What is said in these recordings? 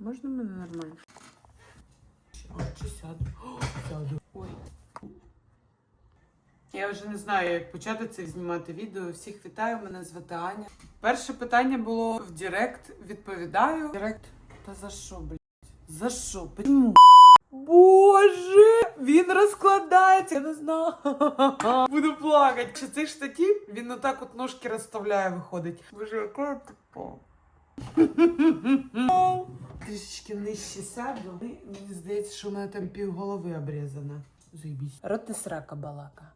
Можна мене нормально? Чи сяду? Сяду. Ой. Я вже не знаю, як почати це знімати відео. Всіх вітаю, мене звати Аня. Перше питання було в Директ. Відповідаю. Директ, та за що, блядь? За що? Почему? Боже, він розкладається. Я не знаю. Буду плакати. Чи цей штатів? Він отак от ножки розставляє, виходить. Боже, яка тупо. Трішечки нижче сяду. Мені здається, що у мене там пів голови обрізана. Заїбісь. Рот не срака балака.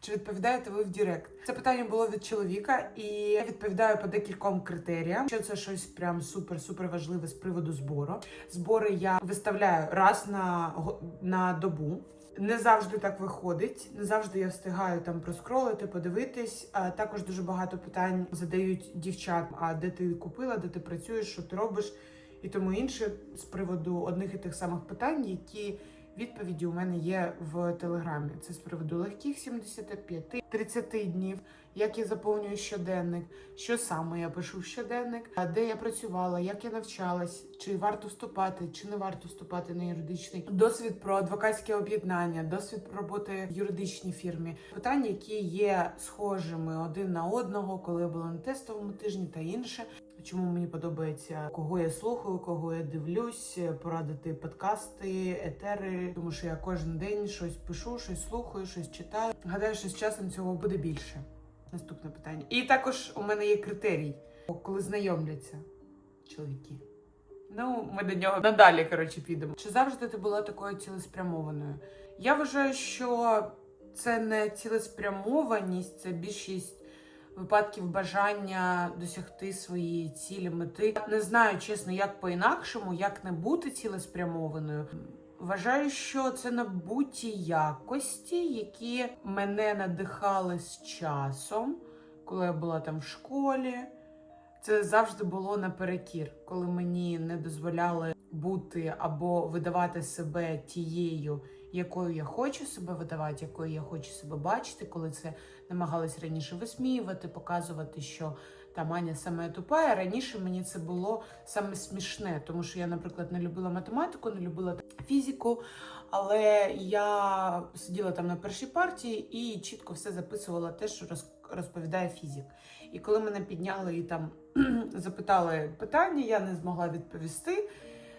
Чи відповідаєте ви в Директ? Це питання було від чоловіка, і я відповідаю по декільком критеріям. Що це щось прям супер-супер важливе з приводу збору. Збори я виставляю раз на, на добу. Не завжди так виходить, не завжди я встигаю там проскролити, подивитись. А також дуже багато питань задають дівчат: а де ти купила, де ти працюєш, що ти робиш, і тому інше з приводу одних і тих самих питань, які відповіді у мене є в телеграмі. Це з приводу легких 75, 30 днів, як я заповнюю щоденник, що саме я пишу в щоденник, де я працювала, як я навчалась, чи варто вступати, чи не варто вступати на юридичний досвід про адвокатське об'єднання, досвід про роботи в юридичній фірмі, питання, які є схожими один на одного, коли я була на тестовому тижні та інше. Чому мені подобається, кого я слухаю, кого я дивлюсь, порадити подкасти, етери, тому що я кожен день щось пишу, щось слухаю, щось читаю. Гадаю, що з часом цього буде більше. Наступне питання. І також у мене є критерій, коли знайомляться чоловіки. Ну, ми до нього надалі, коротше, підемо. Чи завжди ти була такою цілеспрямованою? Я вважаю, що це не цілеспрямованість, це більшість випадків бажання досягти своєї цілі, мети. Не знаю, чесно, як по-інакшому, як не бути цілеспрямованою. Вважаю, що це набуті якості, які мене надихали з часом, коли я була там в школі. Це завжди було наперекір, коли мені не дозволяли бути або видавати себе тією, якою я хочу себе видавати, якою я хочу себе бачити, коли це намагалась раніше висміювати, показувати, що там Аня саме тупа. А раніше мені це було саме смішне, тому що я, наприклад, не любила математику, не любила фізику, але я сиділа там на першій партії і чітко все записувала те, що роз- розповідає фізик. І коли мене підняли і там запитали питання, я не змогла відповісти.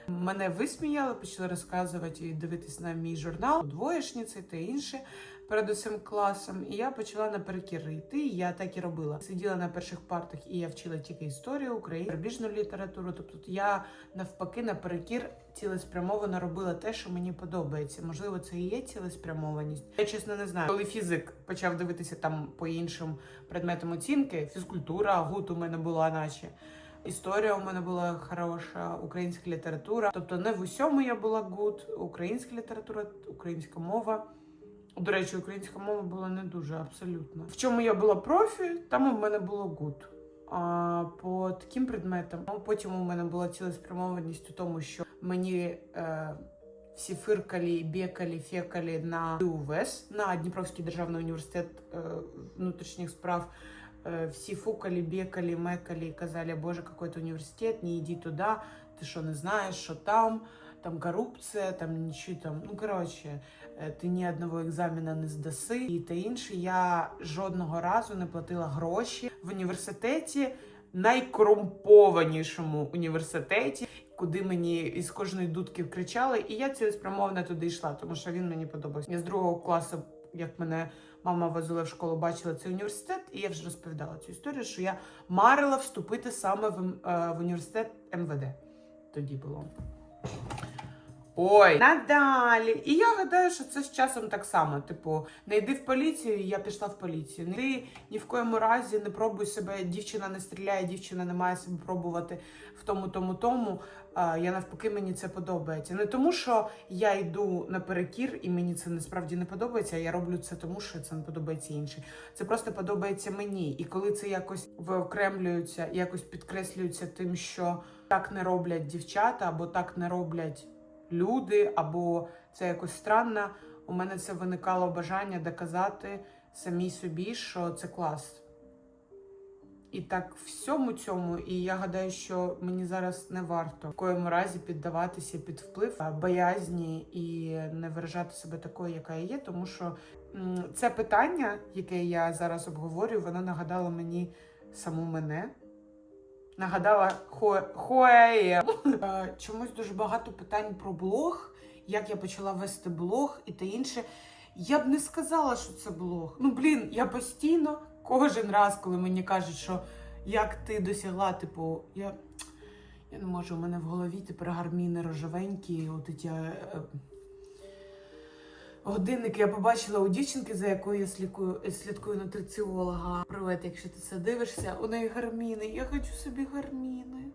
Мене висміяли, почали розказувати і дивитись на мій журнал, двоєшниці та інше перед усім класом. І я почала наперекір йти. Я так і робила. Сиділа на перших партах, і я вчила тільки історію України, зарубіжну літературу. Тобто я навпаки наперекір цілеспрямовано робила те, що мені подобається. Можливо, це і є цілеспрямованість. Я чесно не знаю. Коли фізик почав дивитися там по іншим предметам оцінки, фізкультура, гуд у мене була, наче. Історія у мене була хороша, українська література. Тобто не в усьому я була гуд, українська література, українська мова. До речі, українська мова була не дуже абсолютно. В чому я була профі, там у мене було гуд. А по таким предметам, ну, потім у мене була цілеспрямованість у тому, що мені е, всі фиркалі, бекалі, фекалі на УВЕС, на Дніпровський державний університет е, внутрішніх справ. Е, Всі фукали, бекали, мекали і казали, боже, какой то університет, не йди туди, ти що не знаєш, що там, там корупція, там нічого там. Ну, коротше, е, ти ні одного екзамена не здаси і та інше. Я жодного разу не платила гроші в університеті, найкорумпованішому університеті, куди мені із кожної дудки кричали, і я цілеспрямовано туди йшла, тому що він мені подобався. Я з другого класу, як мене мама возила в школу, бачила цей університет, і я вже розповідала цю історію, що я марила вступити саме в, е, в університет МВД. Тоді було. Ой, надалі. І я гадаю, що це з часом так само. Типу, не йди в поліцію, я пішла в поліцію. Не йди ні в коєму разі, не пробуй себе. Дівчина не стріляє, дівчина не має себе пробувати в тому, тому, тому. Я навпаки, мені це подобається. Не тому, що я йду наперекір, і мені це насправді не подобається. а Я роблю це тому, що це не подобається іншим. Це просто подобається мені. І коли це якось виокремлюється, якось підкреслюється тим, що так не роблять дівчата, або так не роблять люди, або це якось странно. У мене це виникало бажання доказати самій собі, що це клас. І так всьому цьому. І я гадаю, що мені зараз не варто в коєму разі піддаватися під вплив боязні і не виражати себе такою, яка я є, тому що це питання, яке я зараз обговорюю, воно нагадало мені саму мене. Нагадала хо- who I am. Е, Чомусь дуже багато питань про блог, як я почала вести блог і те інше. Я б не сказала, що це блог. Ну, блін, я постійно, кожен раз, коли мені кажуть, що як ти досягла, типу, я, я не можу, у мене в голові тепер гарміни рожевенькі, от ці е, годинники я побачила у дівчинки, за якою я слідкую, слідкую нутриціолога. Привет, якщо ти це дивишся, у неї гарміни. Я хочу собі гарміни.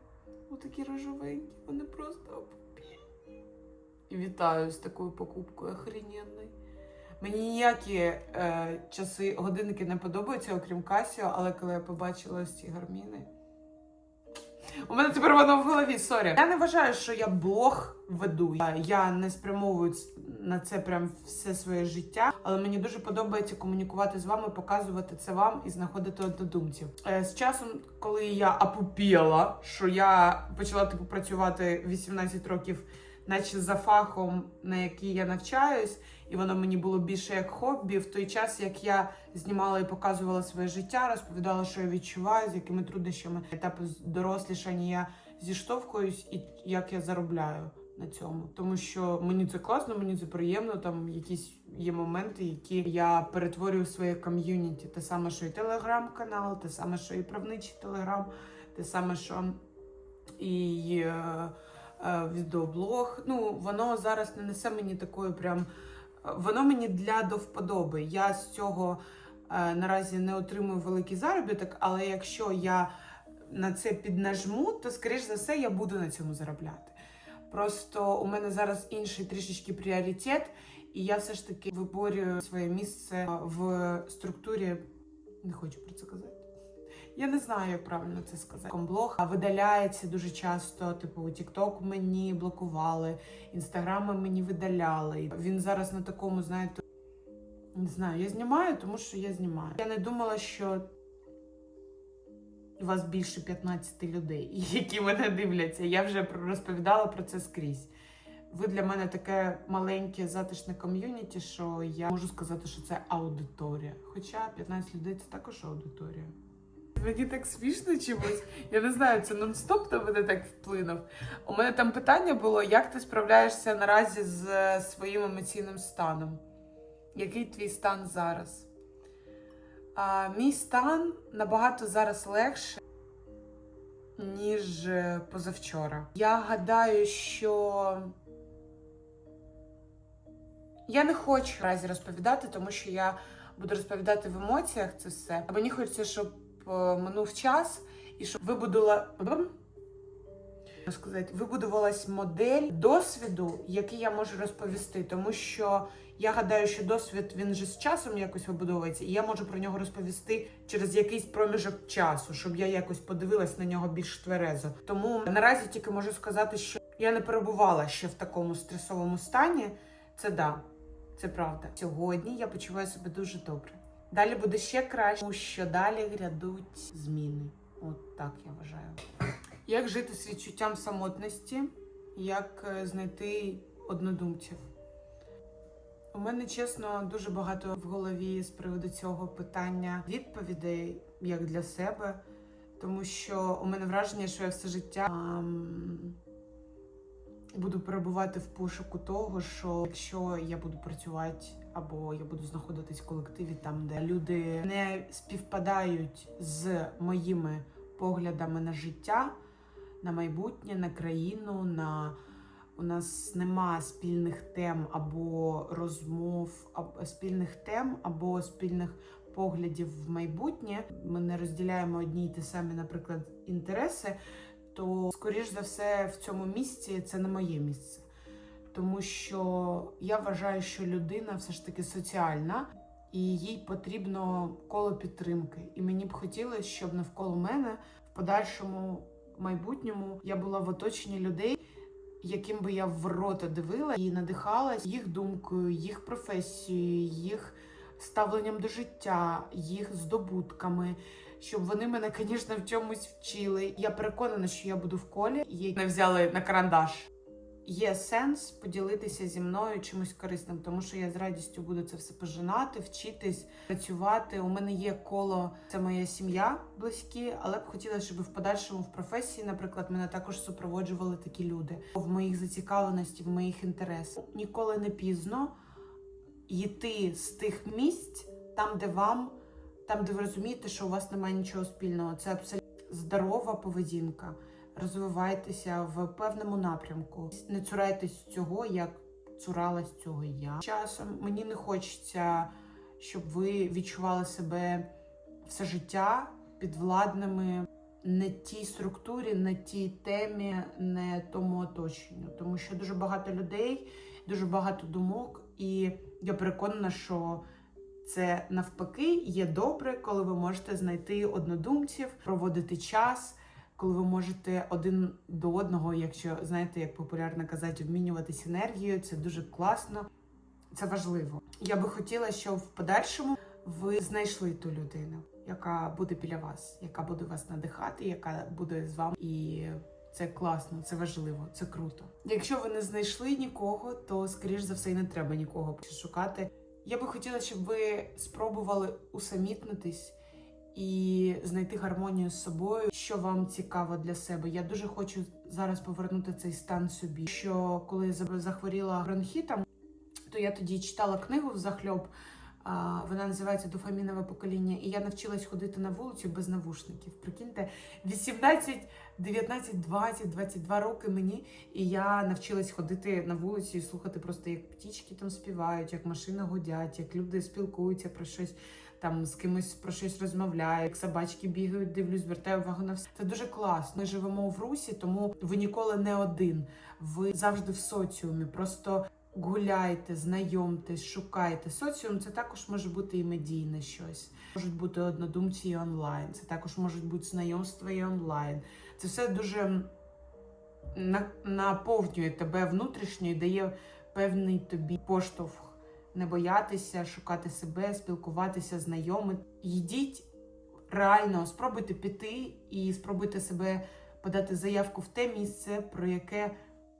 Отакі рожевенькі, вони просто. І вітаю з такою покупкою охрененною. Мені ніякі е, часи годинники не подобаються, окрім Касіо, але коли я побачила ось ці гарміни. У мене тепер воно в голові, сорі. Я не вважаю, що я блог веду. Я, не спрямовую на це прям все своє життя, але мені дуже подобається комунікувати з вами, показувати це вам і знаходити однодумців. Е, з часом, коли я опупіла, що я почала типу працювати 18 років, наче за фахом, на який я навчаюсь, і воно мені було більше як хобі. В той час, як я знімала і показувала своє життя, розповідала, що я відчуваю, з якими труднощами етапи дорослішання я зіштовхуюсь і як я заробляю на цьому. Тому що мені це класно, мені це приємно. Там якісь є моменти, які я перетворюю в своє ком'юніті. Те саме, що і телеграм-канал, те саме, що і правничий телеграм, те саме, що і е, відеоблог. Ну, воно зараз не несе мені такої прям. Воно мені для до вподоби. Я з цього е, наразі не отримую великий заробіток, але якщо я на це піднажму, то скоріш за все я буду на цьому заробляти. Просто у мене зараз інший трішечки пріоритет, і я все ж таки виборюю своє місце в структурі. Не хочу про це казати. Я не знаю, як правильно це сказати. Комблог видаляється дуже часто. Типу, TikTok мені блокували, інстаграми мені видаляли. Він зараз на такому, знаєте, не знаю, я знімаю, тому що я знімаю. Я не думала, що у вас більше 15 людей, які мене дивляться. Я вже розповідала про це скрізь. Ви для мене таке маленьке затишне ком'юніті, що я можу сказати, що це аудиторія. Хоча 15 людей це також аудиторія. Мені так смішно чомусь. Я не знаю, це нон-стоп на мене так вплинув. У мене там питання було, як ти справляєшся наразі з е, своїм емоційним станом? Який твій стан зараз? А, мій стан набагато зараз легше, ніж е, позавчора. Я гадаю, що я не хочу наразі розповідати, тому що я буду розповідати в емоціях це все. Мені хочеться, щоб минув час і щоб вибудувала. Сказати, вибудувалась модель досвіду, який я можу розповісти, тому що я гадаю, що досвід він же з часом якось вибудовується, і я можу про нього розповісти через якийсь проміжок часу, щоб я якось подивилась на нього більш тверезо. Тому наразі тільки можу сказати, що я не перебувала ще в такому стресовому стані. Це да, це правда. Сьогодні я почуваю себе дуже добре. Далі буде ще краще, тому що далі грядуть зміни. От так я вважаю. Як жити з відчуттям самотності, як е, знайти однодумців? У мене чесно дуже багато в голові з приводу цього питання відповідей як для себе, тому що у мене враження, що я все життя ам, буду перебувати в пошуку того, що якщо я буду працювати або я буду знаходитись в колективі, там де люди не співпадають з моїми поглядами на життя, на майбутнє, на країну, на у нас нема спільних тем або розмов, або спільних тем або спільних поглядів в майбутнє. Ми не розділяємо одні й ті самі, наприклад, інтереси. То, скоріш за все, в цьому місці це не моє місце. Тому що я вважаю, що людина все ж таки соціальна, і їй потрібно коло підтримки. І мені б хотілося, щоб навколо мене в подальшому майбутньому я була в оточенні людей, яким би я в рота дивила і надихалась їх думкою, їх професією, їх ставленням до життя, їх здобутками, щоб вони мене, звісно, в чомусь вчили. Я переконана, що я буду в колі. Її не взяли на карандаш. Є сенс поділитися зі мною чимось корисним, тому що я з радістю буду це все пожинати, вчитись, працювати. У мене є коло, це моя сім'я близькі, але б хотіла, щоб в подальшому в професії, наприклад, мене також супроводжували такі люди в моїх зацікавленості, в моїх інтересах. Ніколи не пізно йти з тих місць, там, де вам, там, де ви розумієте, що у вас немає нічого спільного. Це абсолютно здорова поведінка. Розвивайтеся в певному напрямку. Не цурайтесь цього, як цуралась цього я. Часом мені не хочеться, щоб ви відчували себе все життя підвладними не тій структурі, не тій темі, не тому оточенню. Тому що дуже багато людей, дуже багато думок, і я переконана, що це навпаки є добре, коли ви можете знайти однодумців, проводити час коли ви можете один до одного, якщо знаєте, як популярно казати, обмінюватися енергією, це дуже класно, це важливо. Я би хотіла, щоб в подальшому ви знайшли ту людину, яка буде біля вас, яка буде вас надихати, яка буде з вами і. Це класно, це важливо, це круто. Якщо ви не знайшли нікого, то скоріш за все і не треба нікого шукати. Я би хотіла, щоб ви спробували усамітнитись і знайти гармонію з собою, що вам цікаво для себе. Я дуже хочу зараз повернути цей стан собі. Що коли я захворіла бронхітом, то я тоді читала книгу в захльоб. Вона називається Дофамінове покоління, і я навчилась ходити на вулицю без навушників. Прикиньте, 18, 19, 20, 22 роки мені, і я навчилась ходити на вулицю і слухати просто, як птічки там співають, як машини гудять, як люди спілкуються про щось там з кимось про щось розмовляю, як собачки бігають, дивлюсь, звертаю увагу на все. Це дуже класно. Ми живемо в русі, тому ви ніколи не один. Ви завжди в соціумі. Просто гуляйте, знайомтесь, шукайте. Соціум це також може бути і медійне щось. Можуть бути однодумці і онлайн. Це також можуть бути знайомства і онлайн. Це все дуже наповнює тебе внутрішньо і дає певний тобі поштовх не боятися, шукати себе, спілкуватися, знайомити. Йдіть реально, спробуйте піти і спробуйте себе подати заявку в те місце, про яке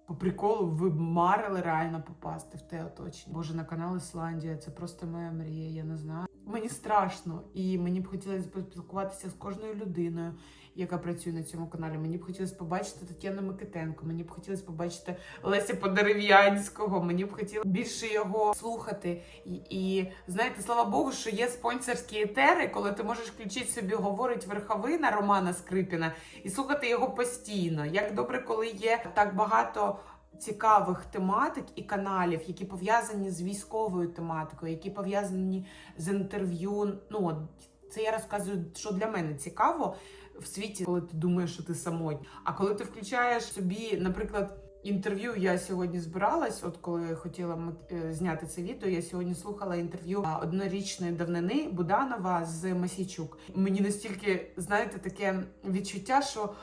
по приколу ви б марили реально попасти в те оточення. Боже, на канал Ісландія це просто моя мрія. Я не знаю. Мені страшно, і мені б хотілося поспілкуватися з кожною людиною, яка працює на цьому каналі. Мені б хотілося побачити Тетяну Микитенко, мені б хотілося побачити Леся Подерев'янського, мені б хотілося більше його слухати. І, і знаєте, слава Богу, що є спонсорські етери, коли ти можеш включити собі, говорить верховина Романа Скрипіна і слухати його постійно. Як добре, коли є так багато цікавих тематик і каналів, які пов'язані з військовою тематикою, які пов'язані з інтерв'ю. Ну це я розказую, що для мене цікаво в світі, коли ти думаєш, що ти самотній. А коли ти включаєш собі, наприклад. Інтерв'ю я сьогодні збиралась. От коли хотіла е, зняти це відео, я сьогодні слухала інтерв'ю однорічної давнини Буданова з Масійчук. Мені настільки знаєте таке відчуття, що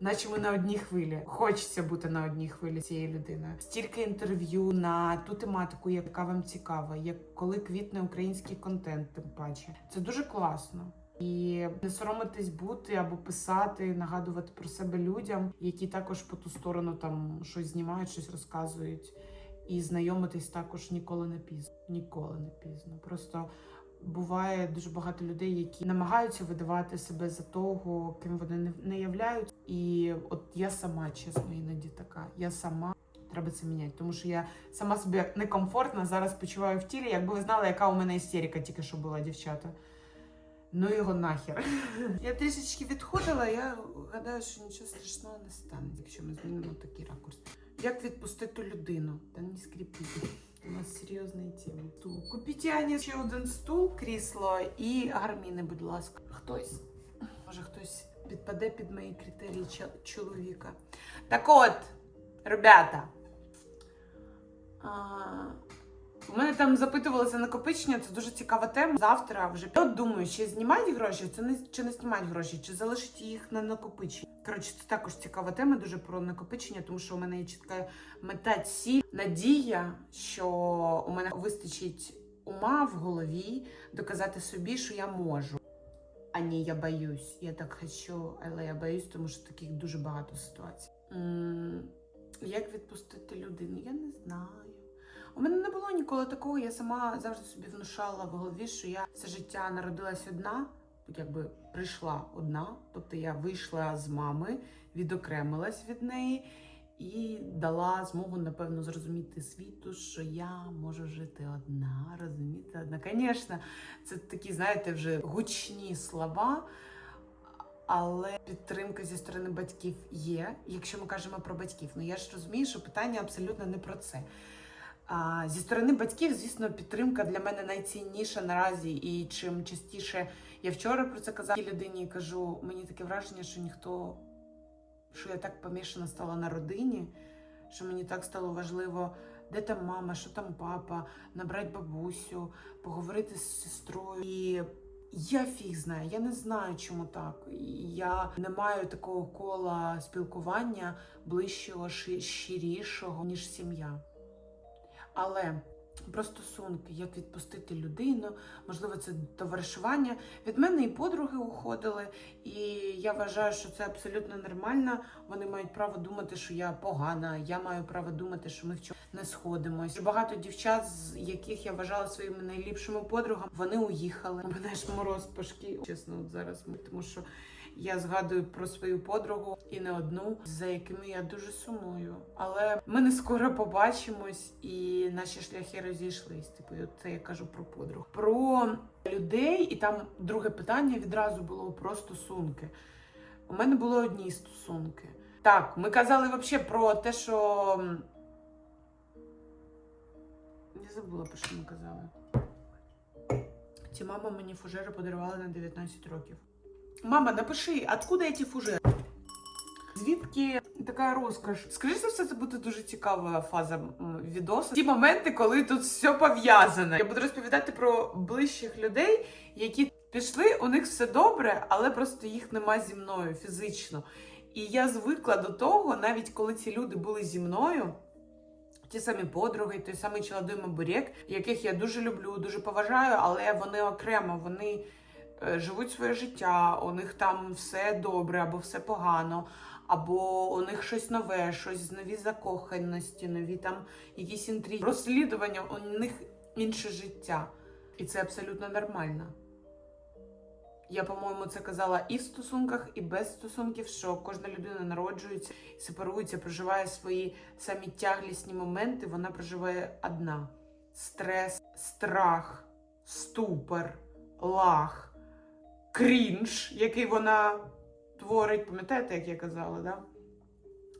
наче ми на одній хвилі. Хочеться бути на одній хвилі цією людиною. Стільки інтерв'ю на ту тематику, яка вам цікава, як коли квітне український контент, тим паче це дуже класно. І не соромитись бути або писати, нагадувати про себе людям, які також по ту сторону там щось знімають, щось розказують. І знайомитись також ніколи не пізно. Ніколи не пізно. Просто буває дуже багато людей, які намагаються видавати себе за того, ким вони не являють. І от я сама, чесно, іноді така. Я сама треба це міняти, тому що я сама собі некомфортно зараз почуваю в тілі. Якби ви знали, яка у мене істерика тільки що була, дівчата. Ну його нахер. Я трішечки відходила, я гадаю, що нічого страшного не стане, якщо ми змінимо такий ракурс. Як відпустити людину? Та не скріпіть. У нас серйозний тім. Купіть Ані ще один стул, крісло і гарміни, будь ласка. Хтось, може хтось підпаде під мої критерії чоловіка. Так от, ребята. А... У мене там запитувалося накопичення, це дуже цікава тема. Завтра вже от думаю, чи знімати гроші, чи не чи не знімати гроші, чи залишити їх на накопичення. Коротше, це також цікава тема, дуже про накопичення, тому що у мене є чітка мета ціль, надія, що у мене вистачить ума в голові доказати собі, що я можу. а не я боюсь. Я так хочу, але я боюсь, тому що таких дуже багато ситуацій. М, Як відпустити людину? Я не знаю. У мене не було ніколи такого. Я сама завжди собі внушала в голові, що я все життя народилась одна, якби прийшла одна. Тобто я вийшла з мами, відокремилась від неї і дала змогу, напевно, зрозуміти світу, що я можу жити одна, розуміти одна. Звісно, це такі, знаєте, вже гучні слова. Але підтримка зі сторони батьків є, якщо ми кажемо про батьків. Ну я ж розумію, що питання абсолютно не про це. Зі сторони батьків, звісно, підтримка для мене найцінніша наразі. І чим частіше я вчора про це казала людині і кажу, мені таке враження, що ніхто, що я так помішана стала на родині, що мені так стало важливо, де там мама, що там папа, набрати бабусю, поговорити з сестрою. І я фіг знаю, я не знаю, чому так. Я не маю такого кола спілкування ближчого, ши- щирішого, ніж сім'я. Але про стосунки, як відпустити людину, можливо, це товаришування. Від мене і подруги уходили, і я вважаю, що це абсолютно нормально. Вони мають право думати, що я погана. Я маю право думати, що ми в чому не сходимось. Багато дівчат, з яких я вважала своїми найліпшими подругами, вони уїхали. У мене ж мороз по шкірі. Чесно, от зараз тому що я згадую про свою подругу і не одну, за якими я дуже сумую. Але ми не скоро побачимось, і наші шляхи розійшлись. Типу, це я кажу про подруг. Про людей, і там друге питання відразу було про стосунки. У мене були одні стосунки. Так, ми казали взагалі про те, що. Я забула, про що ми казали. Ці мама мені фужери подарували на 19 років. Мама, напиши, откуда ці фужери? Звідки така розкош? Скоріше за все, це буде дуже цікава фаза відосу. Ті моменти, коли тут все пов'язане. Я буду розповідати про ближчих людей, які пішли, у них все добре, але просто їх нема зі мною фізично. І я звикла до того, навіть коли ці люди були зі мною. Ті самі подруги, той самий Челодой Мабурек, яких я дуже люблю, дуже поважаю, але вони окремо, вони живуть своє життя, у них там все добре або все погано, або у них щось нове, щось нові закоханості, нові там якісь інтриги. Розслідування, у них інше життя. І це абсолютно нормально. Я, по-моєму, це казала і в стосунках, і без стосунків, що кожна людина народжується, сепарується, проживає свої самі тяглісні моменти, вона проживає одна: стрес, страх, ступор, лах, крінж, який вона творить. Пам'ятаєте, як я казала, да?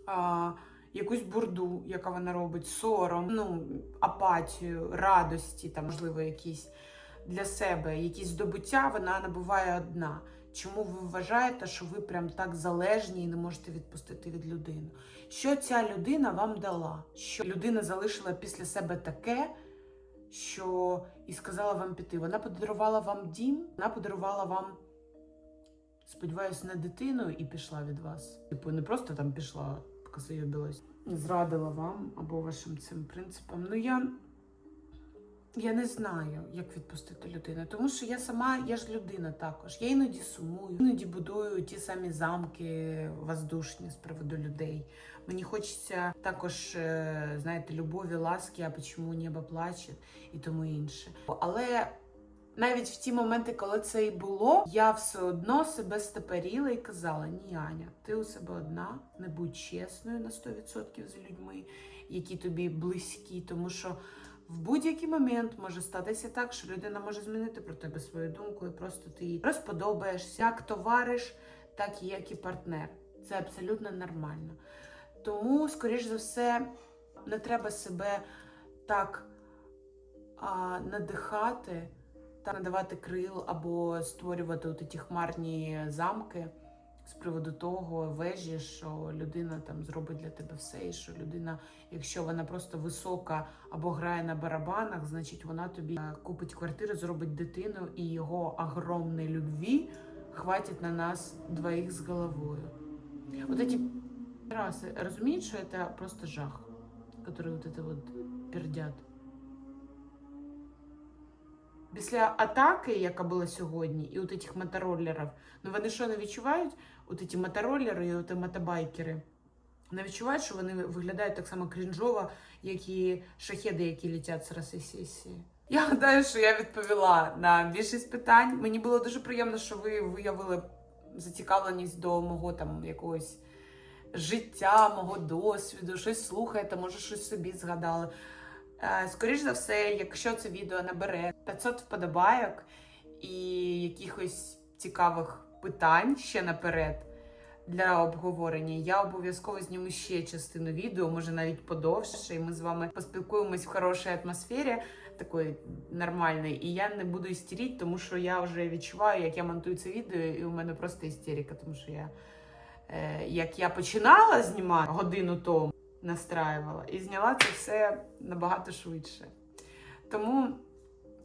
А, якусь бурду, яка вона робить, сором, ну, апатію, радості, там, можливо, якісь для себе, якісь здобуття, вона набуває одна. Чому ви вважаєте, що ви прям так залежні і не можете відпустити від людини? Що ця людина вам дала? Що людина залишила після себе таке, що і сказала вам піти? Вона подарувала вам дім, вона подарувала вам, сподіваюсь, не дитину і пішла від вас. Типу, не просто там пішла, поки заєбилась. Зрадила вам або вашим цим принципам. Ну я. Я не знаю, як відпустити людину, тому що я сама, я ж людина також. Я іноді сумую, іноді будую ті самі замки воздушні з приводу людей. Мені хочеться також, е, знаєте, любові, ласки, а чому небо плаче і тому інше. Але навіть в ті моменти, коли це і було, я все одно себе степеріла і казала: Ні, Аня, ти у себе одна, не будь чесною на 100% з людьми, які тобі близькі, тому що. В будь-який момент може статися так, що людина може змінити про тебе свою думку, і просто ти їй розподобаєшся як товариш, так і як і партнер. Це абсолютно нормально. Тому, скоріш за все, не треба себе так а, надихати, та надавати крил або створювати от ті хмарні замки з приводу того вежі, що людина там зробить для тебе все, і що людина, якщо вона просто висока або грає на барабанах, значить вона тобі е, купить квартиру, зробить дитину, і його огромної любві хватить на нас двоїх з головою. Вот эти раси розуміють, що це просто жах, который вот это вот пердят. Після атаки, яка була сьогодні, і от цих мотороллерів, ну вони що не відчувають? От ці мотороллери і от мотобайкери. Не відчувають, що вони виглядають так само крінжово, як і шахеди, які летять з Росії. Я гадаю, що я відповіла на більшість питань. Мені було дуже приємно, що ви виявили зацікавленість до мого там якогось життя, мого досвіду, щось слухаєте, може щось собі згадали. Е, Скоріш за все, якщо це відео набере 500 вподобайок і якихось цікавих питань ще наперед для обговорення, я обов'язково зніму ще частину відео, може навіть подовше, і ми з вами поспілкуємось в хорошій атмосфері, такої нормальної. І я не буду істерити, тому що я вже відчуваю, як я монтую це відео, і у мене просто істерика, тому що я. Е, як я починала знімати годину тому, настраювала, і зняла це все набагато швидше. Тому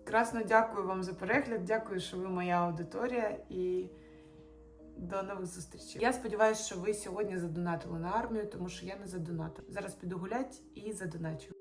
красно дякую вам за перегляд, дякую, що ви моя аудиторія і до нових зустрічей. Я сподіваюся, що ви сьогодні задонатили на армію, тому що я не задонатила. Зараз піду гулять і задоначу.